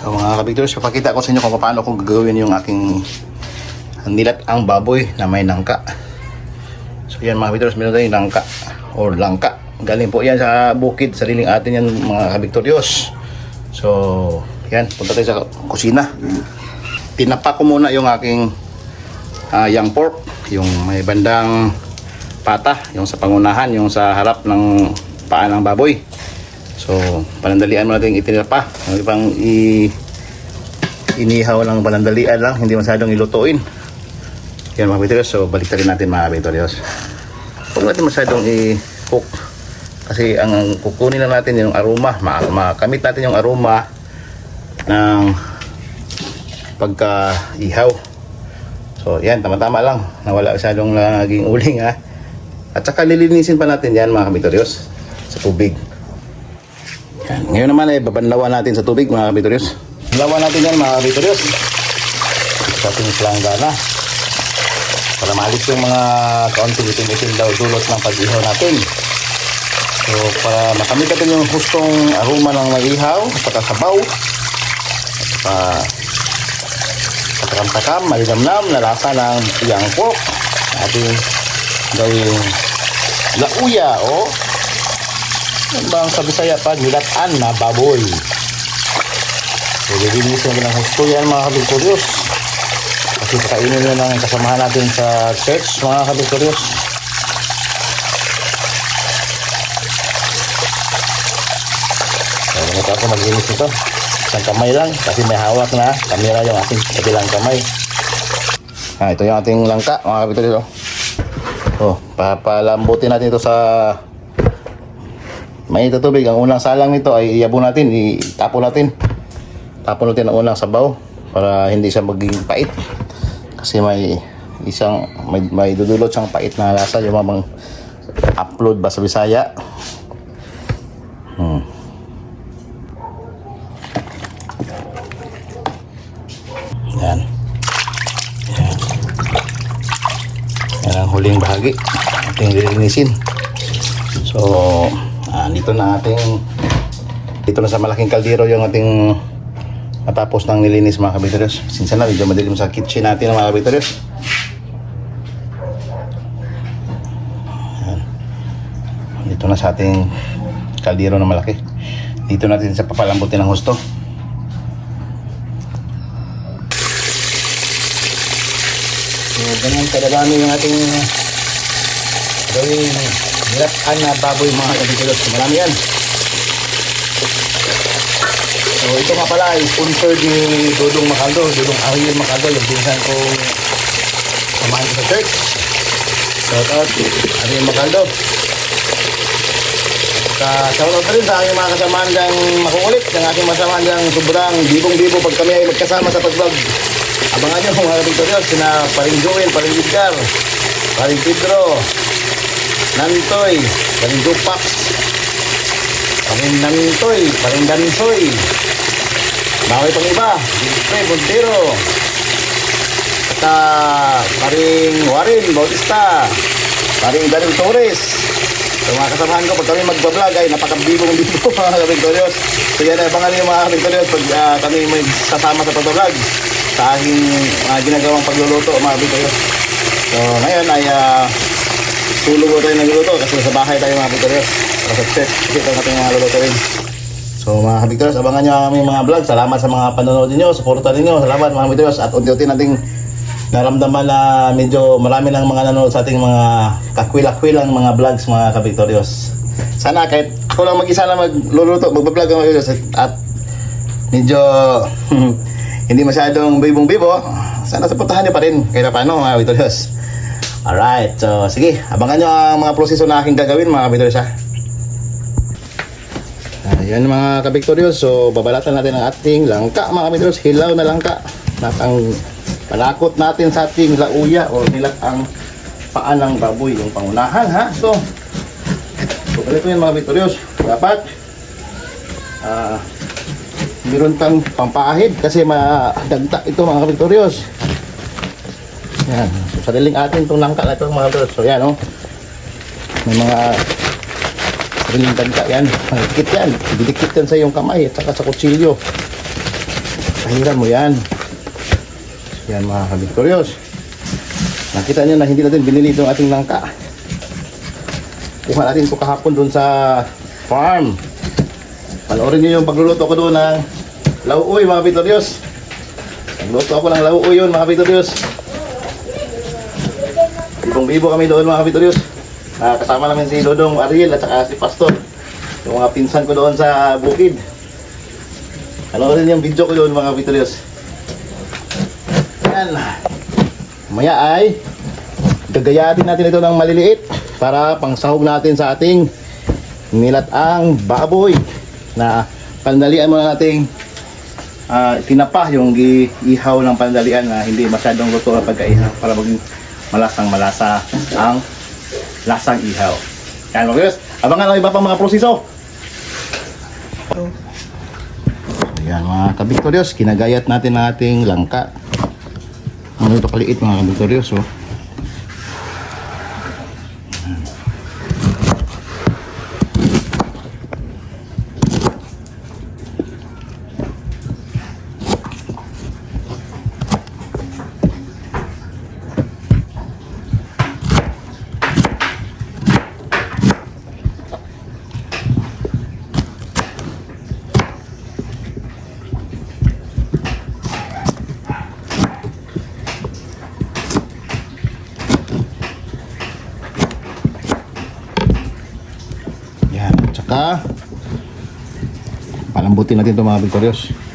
So, mga kabigtors, papakita ko sa inyo kung paano ko gagawin yung aking nilat ang baboy na may nangka. So yan mga kabigtors, meron tayong nangka or langka. Galing po yan sa bukid, sariling atin yan mga kabigtoryos. So, yan, punta tayo sa kusina. Tinapa ko muna yung aking ah, young pork, yung may bandang pata, yung sa pangunahan, yung sa harap ng paa ng baboy. So, panandalian mo natin itinapa. Ang ibang i inihaw lang panandalian lang, hindi masyadong ilutuin. Yan mga Vitorios, so balik natin mga Vitorios. Huwag natin masyadong i-cook. Kasi ang kukunin lang natin yung aroma, ma makamit natin yung aroma ng pagka-ihaw. So yan, tama-tama lang. Nawala masyadong naging uling ha. At saka lilinisin pa natin yan mga Vitorios sa tubig. Yan. Ngayon naman ay babanlawan natin sa tubig mga kabitorios. Lawan natin yan mga kabitorios. Sa ating planggana. Para maalis yung mga kaunting itim-itim daw dulot ng pag-ihaw natin. So para makamit natin yung hustong aroma ng nag-ihaw at saka sabaw. At saka katakam-takam, malinamnam na lasa ng iyang pork. Ating gawing lauya o ano ba ang sa Bisaya pa? Nilatan na baboy. So, lilinisin natin ang husto yan mga kabigtoryos. Kasi kakainin nyo ng kasamahan natin sa church mga kabigtoryos. So, ganito ako maglinis nito. Isang kamay lang kasi may hawak na kamera yung ating kabilang kamay. Ah, ito yung ating langka mga kabigtoryos. Oh, papalambutin natin ito sa may tubig. Ang unang salang nito ay iyabo natin, itapo natin. Tapo natin ang unang sabaw para hindi siya maging pait. Kasi may isang may, may dudulot siyang pait na lasa yung mamang upload ba sa Bisaya. Hmm. Yan. Yan ang huling bahagi. Ating lilinisin. So, ah, dito na ating dito na sa malaking kaldero yung ating natapos ng nilinis mga kabiteros. Sinsan na, medyo madilim sa kitchen natin mga kabiteros. Dito na sa ating kaldero na malaki. Dito natin sa papalambutin ng husto. So, ganyan kadadami yung ating gawing nilatan na baboy mga kabiteros. Marami yan. So ito nga pala ay sponsored ni Dudong Macaldo, Dudong Ariel Macaldo, yung pinsan ko samahan ko sa church. Shout out, Ariel Macaldo. Sa shout out rin sa aking mga kasamahan dyan makukulit, ng aking masamahan dyan sobrang bibong-bibo pag kami ay magkasama sa pag-vlog. Abangan nyo mga kapitolyo, sina Paring Joel, Paring Edgar, Paring Pedro, Nantoy, Paring Dupax, Paring Nantoy, Paring Dansoy, Bakit pang iba? Jeffrey Montero. At uh, paring Warren Bautista. Paring Daryl Torres. So mga kasamahan ko, pag kami magbablog ay napakabibong bibo mga kabintoryos. So yan, abangan niyo mga kabintoryos pag ah, kami may sasama sa pagbablog sa aking ah, ginagawang pagluluto mga kabintoryos. So ngayon ay uh, tulog ko tayo nagluluto kasi sa bahay tayo mga kabintoryos. Para sa chef, kasi ito ang ating mga lulutuin. So mga kabigtors, abangan nyo ang aming mga vlog. Salamat sa mga panonood niyo, suporta niyo. Salamat mga kabigtors. At unti-unti nating naramdaman na medyo marami ng mga nanonood sa ating mga kakwila-kwilang mga vlogs mga kabigtoryos. Sana kahit ako lang mag-isa na magluluto, magbablog ang mga at medyo hindi masyadong bibong-bibo, sana supportahan niyo pa rin kahit paano mga kabigtoryos. Alright, so sige, abangan nyo ang mga proseso na aking gagawin mga kabigtoryos ha. Ayan mga kabiktoryos, so babalatan natin ang ating langka mga kabiktoryos, hilaw na langka. At ang panakot natin sa ating lauya o nilat ang paan ng baboy, yung pangunahan ha. So, so ganito yan mga kabiktoryos, dapat ah meron kang pampaahid kasi madagta ito mga kabiktoryos. Yan, so sariling atin itong langka na ito mga kabiktoryos. So yan oh, may mga sariling dagka yan. Mahigpit yan. Didikit yan sa iyong kamay at saka sa kutsilyo. Pahiran mo yan. Yan mga ka-victorious. Nakita niyo na hindi natin binili itong ating langka. Kuha natin ito kahapon doon sa farm. Panoorin niyo yung pagluluto ko doon ng lauoy mga victorious. Nagluto ako ng lauoy yun mga victorious. Ibong bibo kami doon mga victorious. Ah, kasama namin si Dodong Ariel at saka si Pastor. Yung mga pinsan ko doon sa bukid. Panoorin yung video ko doon mga victorious. Yan. Maya ay gagayatin natin ito ng maliliit para pangsahog natin sa ating nilatang baboy na pandalian mo nating ah, tinapa yung ihaw ng pandalian na hindi masyadong luto ang pagkaihaw para maging malasang malasa ang lasang ihaw. Yan mga guys, abangan ang iba pang mga proseso. Yan mga kabiktoryos, kinagayat natin ang ating langka. Ano ito kaliit mga kabiktoryos oh. Yan, tsaka palambutin natin ito mga Victorious.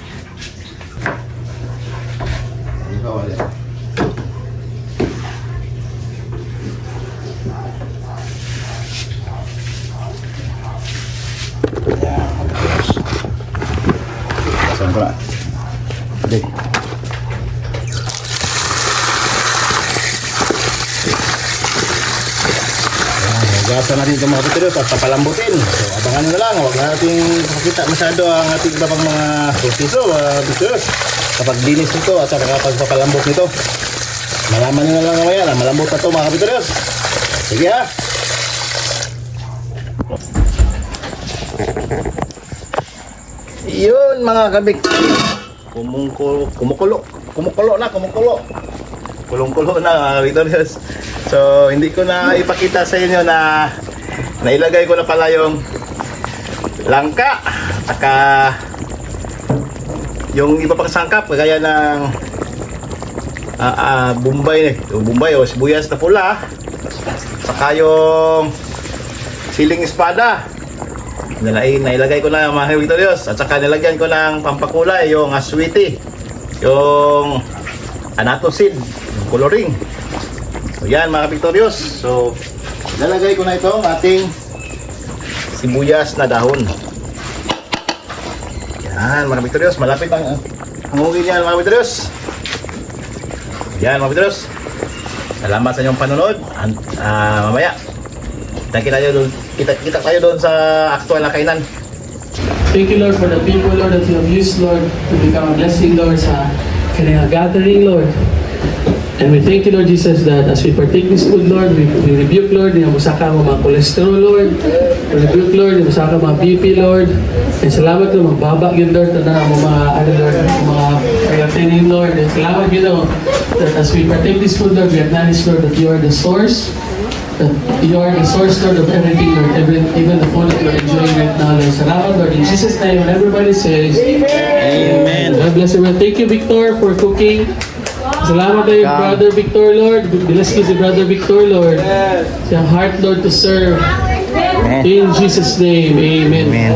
Gasa natin itong mga Victorious at papalambutin. So, abangan nyo na lang. Huwag natin makita masyado ang ating iba pang mga proseso, mga Victorious. Kapag dinis nito at saka kapag papalambot nito. Malaman nyo na lang mamaya na malambot na ito mga Victorious. Sige ha. Yun mga kabik. Kumungkulo, kumukulo. Kumukulo na, kumukulo. Kulong-kulo na mga Victorious. So, hindi ko na ipakita sa inyo na nailagay ko na pala yung langka. Saka yung iba pang sangkap, kagaya ng ah, ah, Bombay, o Bombay o sibuyas na pula. Saka yung siling espada. Nilay, nailagay ko na mga Victorious. At saka nilagyan ko ng pampakulay yung aswiti. Yung anato seed, yung coloring. So yan mga Victorious. So lalagay ko na ito ang ating sibuyas na dahon. Yan mga Victorious. Malapit ang hangugin yan mga Victorious. Yan mga Victorious. Salamat sa inyong panonood. An- ah, mamaya. Kita tayo doon. Kita kita tayo doon sa aktual na kainan. Thank you, Lord, for the people, Lord, that you have used, Lord, to become a blessing, Lord, sa kanilang gathering, Lord. And we thank you, Lord Jesus, that as we partake this food, Lord, we, we rebuke, Lord, yung musaka mo mga cholesterol, Lord. We rebuke, Lord, yung musaka mga BP, Lord. And salamat, Lord, magbaba yun, Lord, na mga, ano, Lord, mga creatinine, Lord. And salamat, you know, that as we partake this food, Lord, we acknowledge, Lord, that you are the source that you are the source, Lord, of everything, Lord, every, even the food that we're enjoying right now, Lord. Salamat, Lord. In Jesus' name, and everybody says, Amen. God bless you. Well, thank you, Victor, for cooking. Salamat tayo, God. Brother Victor, Lord. Bless you si Brother Victor, Lord. Sa heart, Lord, to serve. In Jesus' name, Amen. Amen.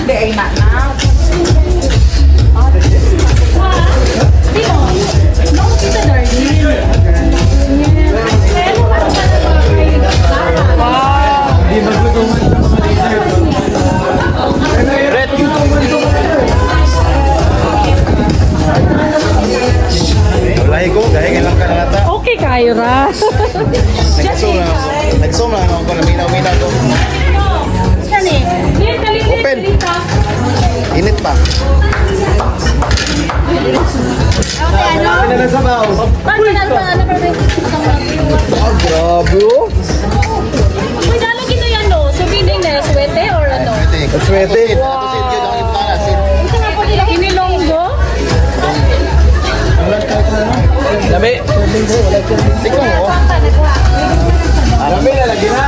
Hindi ay Grabe oh. Uy, dalo gino yan no? So, na swete or ano? Ang swerte. Ito nga po nila inilonggo. Labi. Ikaw mo. Labi na lagi na.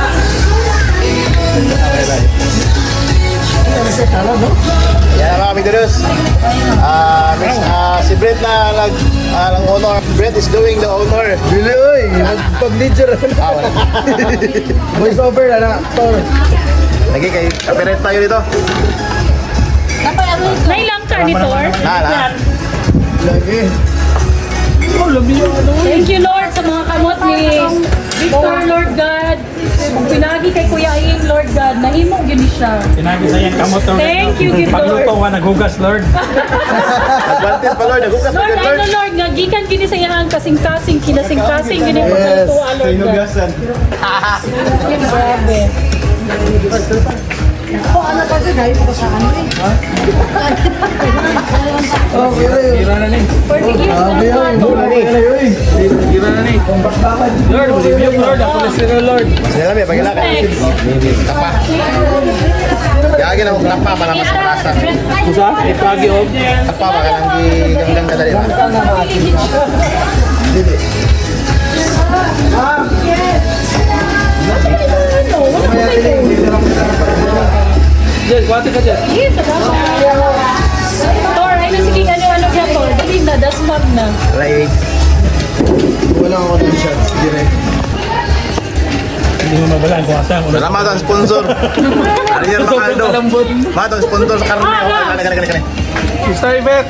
Ano sa tala no? Yan mga Pictorios. Ah, miss, ah, si Brett na nag ah, ng honor. Brett is doing the honor. Dili, oy. Ah, wala. Voice over na na. Tor. Lagi kay copyright tayo dito. Nailang ka ni Thor. Na, na. Lagi. Thank you, Lord, sa mga kamot ni Victor. Kung pinagi kay Kuya Ing, Lord God, nahimong yun siya. Pinagi sa iyang kamot Lord. Thank you, good Pagluto Lord. ka naghugas Lord. Advantage pa Lord. Nagugas pa Lord, ka Lord. ano, Lord, nga, gikan gini sa iyang kasing-kasing, kinasing-kasing, gini po Yes. tuwa, Lord God. Grabe. Oh, kira yun. Na sila Lord. Sila may pagila ka. Tapa. Gagi na mo tapa para mas malasa. Kusa? Ipagi og. Tapa baka lang di ganggang kadali ba. Dili. Lang Diyan, kuwate ka dyan. Yes, Thor, ay na sige ano ano siya Thor. Dali na, dasmag na. Right. Wala ako ng shots. Direct. Hindi mo mabalaan kung asa. Salamat ang sponsor. Ariel Macaldo. Kalambot. Mato ang sponsor sa karne. Oh, kani kani kani kani. Sister Ibet.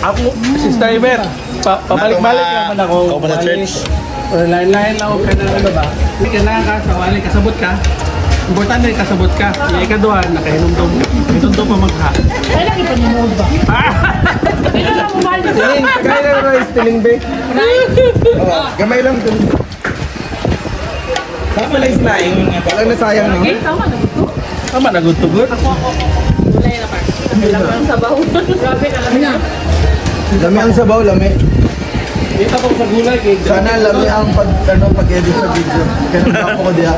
Ako, Sister Ibet. Pa pabalik-balik naman ako. Ikaw pa sa church. Or line-line lang ako ka na ano ba? Hindi kailangan ka sa wali, kasabot ka. Importante kasabot ka. Iya ka doon, nakahinumdum. Hinumdum pa magha. Ay, lagi pa niyo ba? Ito lang mo mahal na Tiling. Kaya lang rice. Tiling, be. Oh, Gamay lang. Tama lang isnaing. Walang nasayang, no? Okay, tama na. Tama, nagutugod. Gulay na pa. Wala pa ang sabaw. Grabe na lang. Lami ang sabaw, lami. Kita ko sa gulay Sana lami ang pag, ano, pag-edit sa video. Kaya nang ako ko diha.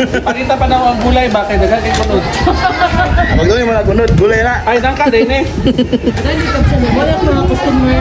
Pakita pa na ako ang gulay ba kay dagan kay kunod. Magdumi mo na gunod. Gulay na. Ay, nang ka din eh. Wala mga customer.